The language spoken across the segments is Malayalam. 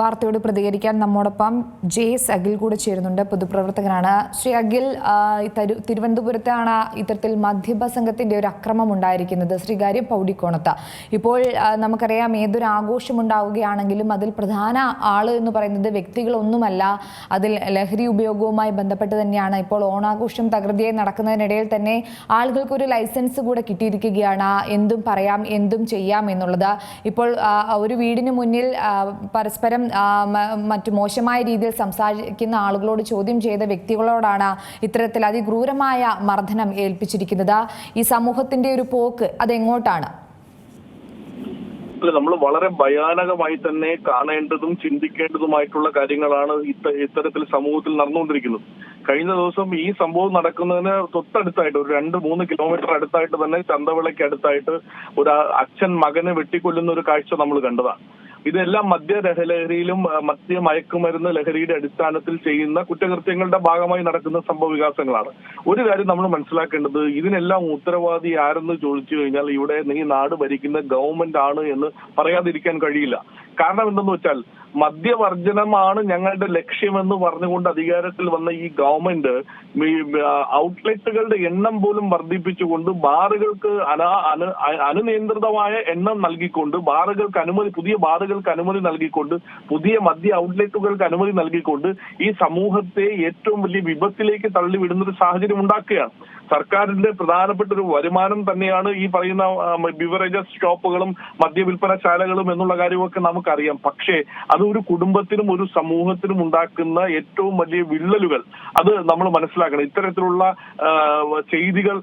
വാർത്തയോട് പ്രതികരിക്കാൻ നമ്മോടൊപ്പം ജെ എസ് അഖിൽ കൂടെ ചേരുന്നുണ്ട്. പൊതുപ്രവർത്തകനാണ്. ശ്രീ അഖിൽ തിരുവനന്തപുരത്താണ് ഇത്തരത്തിൽ മദ്യപ സംഘത്തിന്റെ ഒരു അക്രമം ഉണ്ടായിരിക്കുന്നത്. ശ്രീകാര്യം പൗടിക്കോണത്ത്. ഇപ്പോൾ നമുക്കറിയാം ഏതൊരു ആഘോഷം ഉണ്ടാവുകയാണെങ്കിലും അതിൽ പ്രധാന ആൾ എന്ന് പറയുന്നത് വ്യക്തികളൊന്നുമല്ല. അതിൽ ലഹരി ഉപയോഗവുമായി ബന്ധപ്പെട്ട് തന്നെയാണ്. ഇപ്പോൾ ഓണാഘോഷം തകൃതിയായി നടക്കുന്നതിനിടയിൽ തന്നെ ആളുകൾക്കൊരു ലൈസൻസ് കൂടെ കിട്ടിയിരിക്കുകയാണ്. എന്തും പറയാം എന്തും ചെയ്യാം എന്നുള്ളത്. ഇപ്പോൾ ഒരു വീടിന് മുന്നിൽ പരസ്പരം മറ്റു മോശമായ രീതിയിൽ സംസാരിക്കുന്ന ആളുകളോട് ചോദ്യം ചെയ്ത വ്യക്തികളോടാണ് ഇത്തരത്തിൽ അതിക്രൂരമായ മർദ്ദനം ഏൽപ്പിച്ചിരിക്കുന്നത്. ഈ സമൂഹത്തിന്റെ ഒരു പോക്ക് അതെങ്ങോട്ടാണ്? നമ്മൾ വളരെ ഭയാനകമായി തന്നെ കാണേണ്ടതും ചിന്തിക്കേണ്ടതുമായിട്ടുള്ള കാര്യങ്ങളാണ് ഇത്തരത്തിൽ സമൂഹത്തിൽ നടന്നുകൊണ്ടിരിക്കുന്നത്. കഴിഞ്ഞ ദിവസം ഈ സംഭവം നടക്കുന്നതിന് തൊട്ടടുത്തായിട്ട് ഒരു രണ്ട് മൂന്ന് കിലോമീറ്റർ അടുത്തായിട്ട് തന്നെ ചന്തവിളയ്ക്ക് അടുത്തായിട്ട് ഒരു അച്ഛൻ മകനെ വെട്ടിക്കൊല്ലുന്ന ഒരു കാഴ്ച നമ്മൾ കണ്ടതാണ്. ഇതെല്ലാം മദ്യ ലഹരിയിലും മദ്യ മയക്കുമരുന്ന് ലഹരിയുടെ അടിസ്ഥാനത്തിൽ ചെയ്യുന്ന കുറ്റകൃത്യങ്ങളുടെ ഭാഗമായി നടക്കുന്ന സംഭവ വികാസങ്ങളാണ്. ഒരു കാര്യം നമ്മൾ മനസ്സിലാക്കേണ്ടത് ഇതിനെല്ലാം ഉത്തരവാദി ആരെന്ന് ചോദിച്ചു കഴിഞ്ഞാൽ ഇവിടെ ഈ നാട് ഭരിക്കുന്ന ഗവൺമെന്റ് ആണ് എന്ന് പറയാതിരിക്കാൻ കഴിയില്ല. കാരണം എന്തെന്ന് വെച്ചാൽ മദ്യവർജനമാണ് ഞങ്ങളുടെ ലക്ഷ്യമെന്ന് പറഞ്ഞുകൊണ്ട് അധികാരത്തിൽ വന്ന ഈ ഗവൺമെന്റ് ഔട്ട്ലെറ്റുകളുടെ എണ്ണം പോലും വർദ്ധിപ്പിച്ചുകൊണ്ട് ബാറുകൾക്ക് അനാ അനു അനുനിയന്ത്രിതമായ എണ്ണം നൽകിക്കൊണ്ട് ബാറുകൾക്ക് അനുമതി പുതിയ ബാറുകൾക്ക് അനുമതി നൽകിക്കൊണ്ട് പുതിയ മദ്യ ഔട്ട്ലെറ്റുകൾക്ക് അനുമതി നൽകിക്കൊണ്ട് ഈ സമൂഹത്തെ ഏറ്റവും വലിയ വിപത്തിലേക്ക് തള്ളിവിടുന്ന ഒരു സാഹചര്യം ഉണ്ടാക്കുകയാണ്. സർക്കാരിന്റെ പ്രധാനപ്പെട്ട ഒരു വരുമാനം തന്നെയാണ് ഈ പറയുന്ന ബിവറേജസ് ഷോപ്പുകളും മദ്യവിൽപ്പനശാലകളും എന്നുള്ള കാര്യമൊക്കെ നമുക്കറിയാം. പക്ഷേ അത് ഒരു കുടുംബത്തിനും ഒരു സമൂഹത്തിനും ഉണ്ടാക്കുന്ന ഏറ്റവും വലിയ വിള്ളലുകൾ. അത് നമ്മൾ മനസ്സിലാക്കണം. ഇത്തരത്തിലുള്ള ചെയ്തികൾ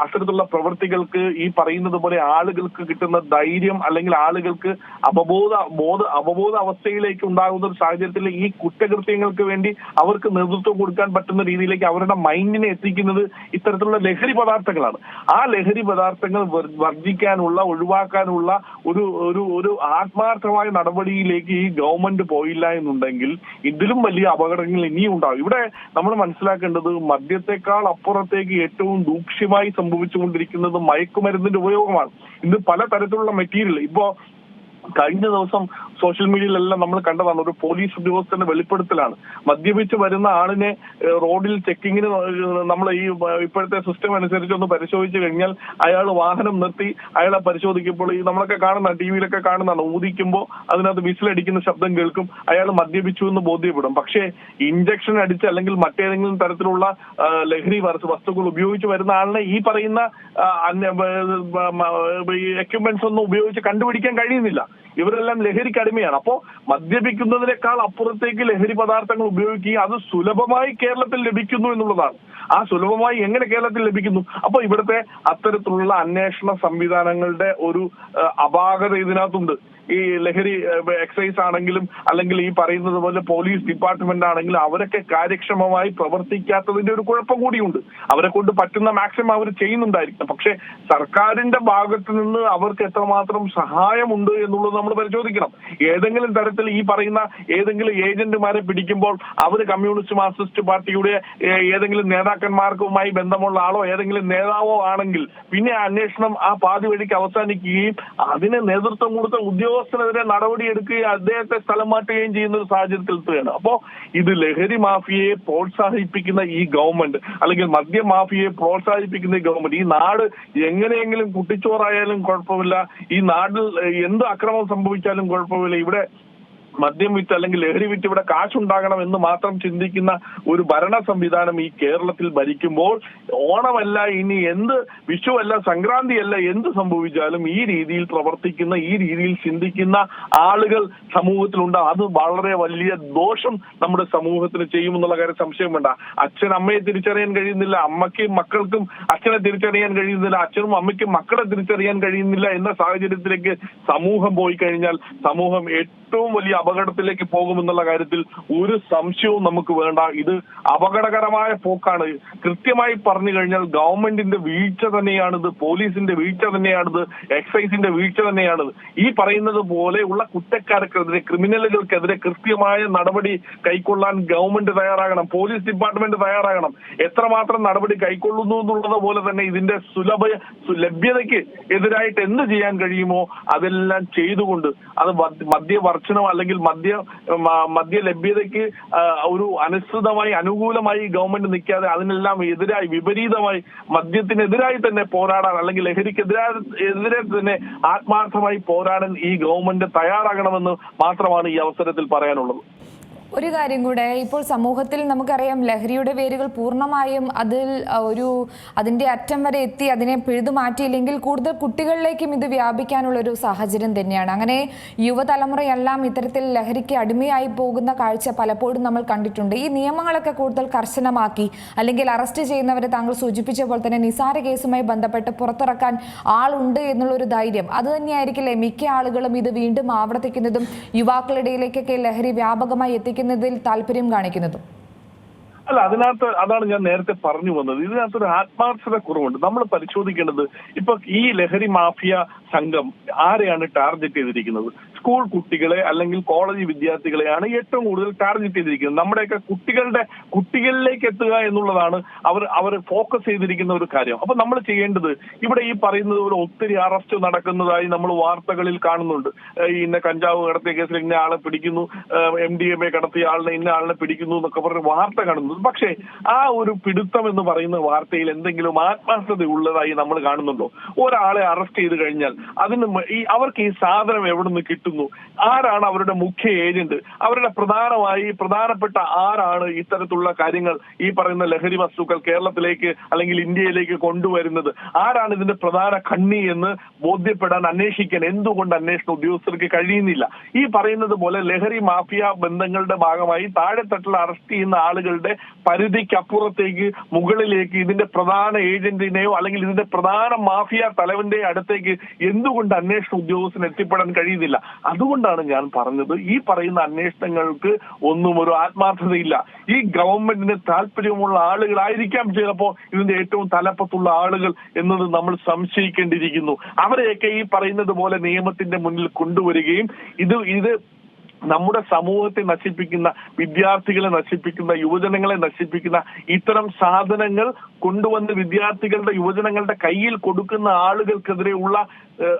അത്തരത്തിലുള്ള പ്രവൃത്തികൾക്ക് ഈ പറയുന്നത് പോലെ ആളുകൾക്ക് കിട്ടുന്ന ധൈര്യം അല്ലെങ്കിൽ ആളുകൾക്ക് അവബോധ ബോധ അവബോധ അവസ്ഥയിലേക്ക് ഉണ്ടാകുന്ന ഒരു സാഹചര്യത്തിൽ ഈ കുറ്റകൃത്യങ്ങൾക്ക് വേണ്ടി അവർക്ക് നേതൃത്വം കൊടുക്കാൻ പറ്റുന്ന രീതിയിലേക്ക് അവരുടെ മൈൻഡിനെ എത്തിക്കുന്നത് ഇത്തരത്തിലുള്ള ലഹരി പദാർത്ഥങ്ങളാണ്. ആ ലഹരി പദാർത്ഥങ്ങൾ വർ- വർജിക്കാനുള്ള ഒഴിവാക്കാനുള്ള ഒരു ഒരു ഒരു ആത്മാർത്ഥമായ നടപടിയിലേക്ക് ഈ ഗവൺമെന്റ് പോയില്ല എന്നുണ്ടെങ്കിൽ ഇതിലും വലിയ അപകടങ്ങൾ ഇനിയും ഉണ്ടാവും. ഇവിടെ നമ്മൾ മനസ്സിലാക്കേണ്ടത് മദ്യത്തെക്കാൾ അപ്പുറത്തേക്ക് ഏറ്റവും ദൂക്ഷ്യമായി സംഭവിച്ചുകൊണ്ടിരിക്കുന്നത് മയക്കുമരുന്നിന്റെ ഉപയോഗമാണ്. ഇന്ന് പലതരത്തിലുള്ള മെറ്റീരിയൽ ഇപ്പോ കഴിഞ്ഞ ദിവസം സോഷ്യൽ മീഡിയയിലെല്ലാം നമ്മൾ കണ്ടതാണ്. ഒരു പോലീസ് ഉദ്യോഗസ്ഥന്റെ വെളിപ്പെടുത്തലാണ്. മദ്യപിച്ച് വരുന്ന ആളിനെ റോഡിൽ ചെക്കിങ്ങിന് നമ്മൾ ഈ ഇപ്പോഴത്തെ സിസ്റ്റം അനുസരിച്ച് ഒന്ന് പരിശോധിച്ചു കഴിഞ്ഞാൽ അയാൾ വാഹനം നിർത്തി അയാളെ പരിശോധിക്കുമ്പോൾ ഈ നമ്മളൊക്കെ കാണുന്ന ടി വിയിലൊക്കെ കാണുന്നതാണ്. ഊതിക്കുമ്പോൾ അതിനകത്ത് വിസിലടിക്കുന്ന ശബ്ദം കേൾക്കും. അയാൾ മദ്യപിച്ചു എന്ന് ബോധ്യപ്പെടും. പക്ഷേ ഇഞ്ചക്ഷൻ അടിച്ച് അല്ലെങ്കിൽ മറ്റേതെങ്കിലും തരത്തിലുള്ള ലഹരി വസ്തു- വസ്തുക്കൾ ഉപയോഗിച്ച് വരുന്ന ആളിനെ ഈ പറയുന്ന എക്യുപ്മെന്റ്സ് ഒന്നും ഉപയോഗിച്ച് കണ്ടുപിടിക്കാൻ കഴിയുന്നില്ല. ഇവരെല്ലാം ലഹരിക്ക് അടിമയാണ് അപ്പോ മദ്യപിക്കുന്നതിനേക്കാൾ അപ്പുറത്തേക്ക് ലഹരി പദാർത്ഥങ്ങൾ ഉപയോഗിക്കുകയും അത് സുലഭമായി കേരളത്തിൽ ലഭിക്കുന്നു എന്നുള്ളതാണ്. ആ സുലഭമായി എങ്ങനെ കേരളത്തിൽ ലഭിക്കുന്നു? അപ്പൊ ഇവിടുത്തെ അത്തരത്തിലുള്ള അന്വേഷണ സംവിധാനങ്ങളുടെ ഒരു അപാകത ഇതിനകത്തുണ്ട്. ഈ ലഹരി എക്സൈസ് ആണെങ്കിലും അല്ലെങ്കിൽ ഈ പറയുന്നത് പോലെ പോലീസ് ഡിപ്പാർട്ട്മെന്റ് ആണെങ്കിലും അവരൊക്കെ കാര്യക്ഷമമായി പ്രവർത്തിക്കാത്തതിന്റെ ഒരു കുഴപ്പം കൂടിയുണ്ട്. അവരെ കൊണ്ട് പറ്റുന്ന മാക്സിമം അവർ ചെയ്യുന്നുണ്ടായിരിക്കും. പക്ഷെ സർക്കാരിന്റെ ഭാഗത്ത് നിന്ന് അവർക്ക് എത്രമാത്രം സഹായമുണ്ട് എന്നുള്ളത് നമ്മൾ പരിശോധിക്കണം. ഏതെങ്കിലും തരത്തിൽ ഈ പറയുന്ന ഏതെങ്കിലും ഏജന്റുമാരെ പിടിക്കുമ്പോൾ അവർ കമ്മ്യൂണിസ്റ്റ് മാർക്സിസ്റ്റ് പാർട്ടിയുടെ ഏതെങ്കിലും നേതാക്കന്മാർക്കുമായി ബന്ധമുള്ള ആളോ ഏതെങ്കിലും നേതാവോ ആണെങ്കിൽ പിന്നെ അന്വേഷണം ആ പാതി വഴിക്ക് അവസാനിക്കുകയും അതിന് നേതൃത്വം കൊടുത്ത ഉദ്യോഗസ്ഥനെതിരെ നടപടിയെടുക്കുകയും അദ്ദേഹത്തെ സ്ഥലം മാറ്റുകയും ചെയ്യുന്ന ഒരു സാഹചര്യത്തിൽ എത്തുകയാണ്. അപ്പോ ഇത് ലഹരി മാഫിയയെ പ്രോത്സാഹിപ്പിക്കുന്ന ഈ ഗവൺമെന്റ് അല്ലെങ്കിൽ മദ്യ മാഫിയയെ പ്രോത്സാഹിപ്പിക്കുന്ന ഈ ഗവൺമെന്റ് ഈ നാട് എങ്ങനെയെങ്കിലും കുട്ടിച്ചോറായാലും കുഴപ്പമില്ല. ഈ നാട്ടിൽ എന്ത് അക്രമം സംഭവിച്ചാലും കുഴപ്പമില്ല. ഇവിടെ മദ്യം വിറ്റ് അല്ലെങ്കിൽ ലഹരി വിറ്റ് ഇവിടെ കാശുണ്ടാകണം എന്ന് മാത്രം ചിന്തിക്കുന്ന ഒരു ഭരണ സംവിധാനം ഈ കേരളത്തിൽ ഭരിക്കുമ്പോൾ ഓണമല്ല ഇനി എന്ത് വിഷുവല്ല സംക്രാന്തിയല്ല എന്ത് സംഭവിച്ചാലും ഈ രീതിയിൽ പ്രവർത്തിക്കുന്ന ഈ രീതിയിൽ ചിന്തിക്കുന്ന ആളുകൾ സമൂഹത്തിലുണ്ട്. അത് വളരെ വലിയ ദോഷം നമ്മുടെ സമൂഹത്തിന് ചെയ്യുമെന്നുള്ള കാര്യം സംശയം വേണ്ട. അച്ഛൻ അമ്മയെ തിരിച്ചറിയാൻ കഴിയുന്നില്ല അമ്മയ്ക്കും മക്കൾക്കും അച്ഛനെ തിരിച്ചറിയാൻ കഴിയുന്നില്ല അച്ഛനും അമ്മയ്ക്കും മക്കളെ തിരിച്ചറിയാൻ കഴിയുന്നില്ല എന്ന സാഹചര്യത്തിലേക്ക് സമൂഹം പോയി കഴിഞ്ഞാൽ സമൂഹം ഏറ്റവും വലിയ അപകടത്തിലേക്ക് പോകുമെന്നുള്ള കാര്യത്തിൽ ഒരു സംശയവും നമുക്ക് വേണ്ട. ഇത് അപകടകരമായ പോക്കാണ്. കൃത്യമായി പറഞ്ഞു കഴിഞ്ഞാൽ ഗവൺമെന്റിന്റെ വീഴ്ച തന്നെയാണിത് പോലീസിന്റെ വീഴ്ച തന്നെയാണിത് എക്സൈസിന്റെ വീഴ്ച തന്നെയാണിത്. ഈ പറയുന്നത് പോലെയുള്ള കുറ്റക്കാർക്കെതിരെ ക്രിമിനലുകൾക്കെതിരെ കൃത്യമായ നടപടി കൈക്കൊള്ളാൻ ഗവൺമെന്റ് തയ്യാറാകണം പോലീസ് ഡിപ്പാർട്ട്മെന്റ് തയ്യാറാകണം. എത്രമാത്രം നടപടി കൈക്കൊള്ളുന്നു എന്നുള്ളത് പോലെ തന്നെ ഇതിന്റെ സുലഭ ലഭ്യതയ്ക്ക് എതിരായിട്ട് എന്ത് ചെയ്യാൻ കഴിയുമോ അതെല്ലാം ചെയ്തുകൊണ്ട് അത് മദ്യവർച്ചനോ അല്ലെങ്കിൽ അല്ലെങ്കിൽ മദ്യ മദ്യ ലഭ്യതയ്ക്ക് ഒരു അനുസൃതമായി അനുകൂലമായി ഗവൺമെന്റ് നിൽക്കാതെ അതിനെല്ലാം എതിരായി വിപരീതമായി മദ്യത്തിനെതിരായി തന്നെ പോരാടാൻ അല്ലെങ്കിൽ ലഹരിക്കെതിരെ എതിരെ തന്നെ ആത്മാർത്ഥമായി പോരാടാൻ ഈ ഗവൺമെന്റ് തയ്യാറാകണമെന്ന് മാത്രമാണ് ഈ അവസരത്തിൽ പറയാനുള്ളത്. ഒരു കാര്യം കൂടെ ഇപ്പോൾ സമൂഹത്തിൽ നമുക്കറിയാം ലഹരിയുടെ വേരുകൾ പൂർണമായും അതിൽ ഒരു അതിന്റെ അറ്റം വരെ എത്തി അതിനെ പിഴുതു മാറ്റിയില്ലെങ്കിൽ കൂടുതൽ കുട്ടികളിലേക്കും ഇത് വ്യാപിക്കാനുള്ള ഒരു സാഹചര്യം തന്നെയാണ്. അങ്ങനെ യുവതലമുറയെല്ലാം ഇത്തരത്തിൽ ലഹരിക്ക് അടിമയായി പോകുന്ന കാഴ്ച പലപ്പോഴും നമ്മൾ കണ്ടിട്ടുണ്ട്. ഈ നിയമങ്ങളൊക്കെ കൂടുതൽ കർശനമാക്കി അല്ലെങ്കിൽ അറസ്റ്റ് ചെയ്യുന്നവരെ താങ്കൾ സൂചിപ്പിച്ച പോലെ തന്നെ നിസാര കേസുമായി ബന്ധപ്പെട്ട് പുറത്തിറക്കാൻ ആളുണ്ട് എന്നുള്ളൊരു ധൈര്യം. അത് തന്നെയായിരിക്കില്ലേ മിക്ക ആളുകളും ഇത് വീണ്ടും ആവർത്തിക്കുന്നതും യുവാക്കളുടെ ഇടയിലേക്കൊക്കെ ലഹരി വ്യാപകമായി എത്തിക്കുന്നതിൽ താല്പര്യം കാണിക്കുന്നതും അല്ല അതിനകത്ത് അതാണ് ഞാൻ നേരത്തെ പറഞ്ഞു വന്നത്. ഇതിനകത്ത് ഒരു ആത്മാർത്ഥത കുറവുണ്ട്. നമ്മൾ പരിശോധിക്കേണ്ടത് ഇപ്പൊ ഈ ലഹരി മാഫിയ സംഘം ആരെയാണ് ടാർഗറ്റ് ചെയ്തിരിക്കുന്നത്? സ്കൂൾ കുട്ടികളെ അല്ലെങ്കിൽ കോളേജ് വിദ്യാർത്ഥികളെയാണ് ഏറ്റവും കൂടുതൽ ടാർഗറ്റ് ചെയ്തിരിക്കുന്നത്. നമ്മുടെയൊക്കെ കുട്ടികളുടെ കുട്ടികളിലേക്ക് എത്തുക എന്നുള്ളതാണ് അവർ അവർ ഫോക്കസ് ചെയ്തിരിക്കുന്ന ഒരു കാര്യം. അപ്പൊ നമ്മൾ ചെയ്യേണ്ടത് ഇവിടെ ഈ പറയുന്നത് ഒരു ഒത്തിരി അറസ്റ്റ് നടക്കുന്നതായി നമ്മൾ വാർത്തകളിൽ കാണുന്നുണ്ട്. ഇന്ന കഞ്ചാവ് കടത്തിയ കേസിൽ ഇന്ന ആളെ പിടിക്കുന്നു. എം ഡി എം എ കടത്തിയ ആളിനെ ഇന്ന ആളിനെ പിടിക്കുന്നു എന്നൊക്കെ പറഞ്ഞ് വാർത്ത കാണുന്നു. പക്ഷേ ആ ഒരു പിടുത്തം എന്ന് പറയുന്ന വാർത്തയിൽ എന്തെങ്കിലും ആത്മാർത്ഥത ഉള്ളതായി നമ്മൾ കാണുന്നുണ്ടോ? ഒരാളെ അറസ്റ്റ് ചെയ്ത് കഴിഞ്ഞാൽ അതിന് ഈ അവർക്ക് ഈ സാധനം എവിടെ നിന്ന് കിട്ടുന്നു? ആരാണ് അവരുടെ മുഖ്യ ഏജന്റ്? അവരുടെ പ്രധാനമായി പ്രധാനപ്പെട്ട ആരാണ് ഇത്തരത്തിലുള്ള കാര്യങ്ങൾ ഈ പറയുന്ന ലഹരി വസ്തുക്കൾ കേരളത്തിലേക്ക് അല്ലെങ്കിൽ ഇന്ത്യയിലേക്ക് കൊണ്ടുവരുന്നത്? ആരാണ് ഇതിന്റെ പ്രധാന കണ്ണി എന്ന് ബോധ്യപ്പെടാൻ അന്വേഷിക്കാൻ എന്തുകൊണ്ട് അന്വേഷണ ഉദ്യോഗസ്ഥർക്ക് കഴിയുന്നില്ല? ഈ പറയുന്നത് പോലെ ലഹരി മാഫിയ ബന്ധങ്ങളുടെ ഭാഗമായി താഴെത്തട്ടിൽ അറസ്റ്റ് ചെയ്യുന്ന ആളുകളുടെ പരിധിക്കപ്പുറത്തേക്ക് മുകളിലേക്ക് ഇതിന്റെ പ്രധാന ഏജന്റിനെയോ അല്ലെങ്കിൽ ഇതിന്റെ പ്രധാന മാഫിയ തലവന്റെ അടുത്തേക്ക് എന്തുകൊണ്ട് അന്വേഷണ ഉദ്യോഗസ്ഥന് എത്തിപ്പെടാൻ കഴിയുന്നില്ല? അതുകൊണ്ടാണ് ഞാൻ പറഞ്ഞത് ഈ പറയുന്ന അന്വേഷണങ്ങൾക്ക് ഒന്നും ഒരു ആത്മാർത്ഥതയില്ല. ഈ ഗവൺമെന്റിന് താല്പര്യമുള്ള ആളുകളായിരിക്കാം ചിലപ്പോ ഇതിന്റെ ഏറ്റവും തലപ്പത്തുള്ള ആളുകൾ എന്നത് നമ്മൾ സംശയിക്കേണ്ടിയിരിക്കുന്നു. അവരെയൊക്കെ ഈ പറയുന്നത് പോലെ നിയമത്തിന്റെ മുന്നിൽ കൊണ്ടുവരികയും ഇത് ഇത് നമ്മുടെ സമൂഹത്തെ നശിപ്പിക്കുന്ന വിദ്യാർത്ഥികളെ നശിപ്പിക്കുന്ന യുവജനങ്ങളെ നശിപ്പിക്കുന്ന ഇത്തരം സാധനങ്ങൾ കൊണ്ടുവന്ന് വിദ്യാർത്ഥികളുടെ യുവജനങ്ങളുടെ കയ്യിൽ കൊടുക്കുന്ന ആളുകൾക്കെതിരെയുള്ള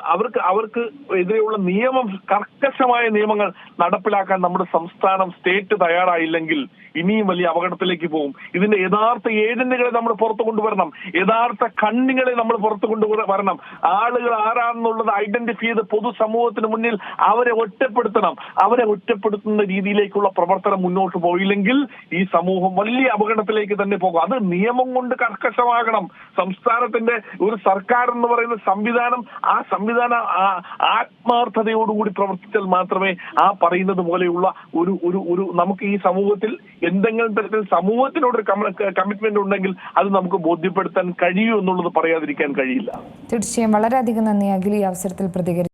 അവർക്ക് അവർക്ക് എതിരെയുള്ള നിയമം കർക്കശമായ നിയമങ്ങൾ നടപ്പിലാക്കാൻ നമ്മുടെ സംസ്ഥാനം സ്റ്റേറ്റ് തയ്യാറായില്ലെങ്കിൽ ഇനിയും വലിയ അപകടത്തിലേക്ക് പോകും. ഇതിന്റെ യഥാർത്ഥ ഏജന്റുകളെ നമ്മൾ പുറത്തു കൊണ്ടുവരണം. യഥാർത്ഥ കണ്ണികളെ നമ്മൾ പുറത്തു കൊണ്ടുവരണം. ആളുകൾ ആരാണെന്നുള്ളത് ഐഡന്റിഫൈ ചെയ്ത് പൊതുസമൂഹത്തിന് മുന്നിൽ അവരെ ഒറ്റപ്പെടുത്തണം. അവരെ ഒറ്റപ്പെടുത്തുന്ന രീതിയിലേക്കുള്ള പ്രവർത്തനം മുന്നോട്ട് പോയില്ലെങ്കിൽ ഈ സമൂഹം വലിയ അപകടത്തിലേക്ക് തന്നെ പോകും. അത് നിയമം കൊണ്ട് കർക്കശമാകണം. സംസ്ഥാനത്തിന്റെ ഒരു സർക്കാർ എന്ന് പറയുന്ന സംവിധാനം ആ സംവിധാനം ആത്മാർത്ഥതയോടുകൂടി പ്രവർത്തിച്ചാൽ മാത്രമേ ആ പറയുന്നത് പോലെയുള്ള ഒരു ഒരു ഒരു നമുക്ക് ഈ സമൂഹത്തിൽ എന്തെങ്കിലും തരത്തിൽ സമൂഹത്തിനോടൊരു കമ്മിറ്റ്മെന്റ് ഉണ്ടെങ്കിൽ അത് നമുക്ക് ബോധ്യപ്പെടുത്താൻ കഴിയൂ എന്നുള്ളത് പറയാതിരിക്കാൻ കഴിയില്ല. തീർച്ചയായും. വളരെയധികം നന്ദി അഖിൽ ഈ അവസരത്തിൽ പ്രതികരിച്ചു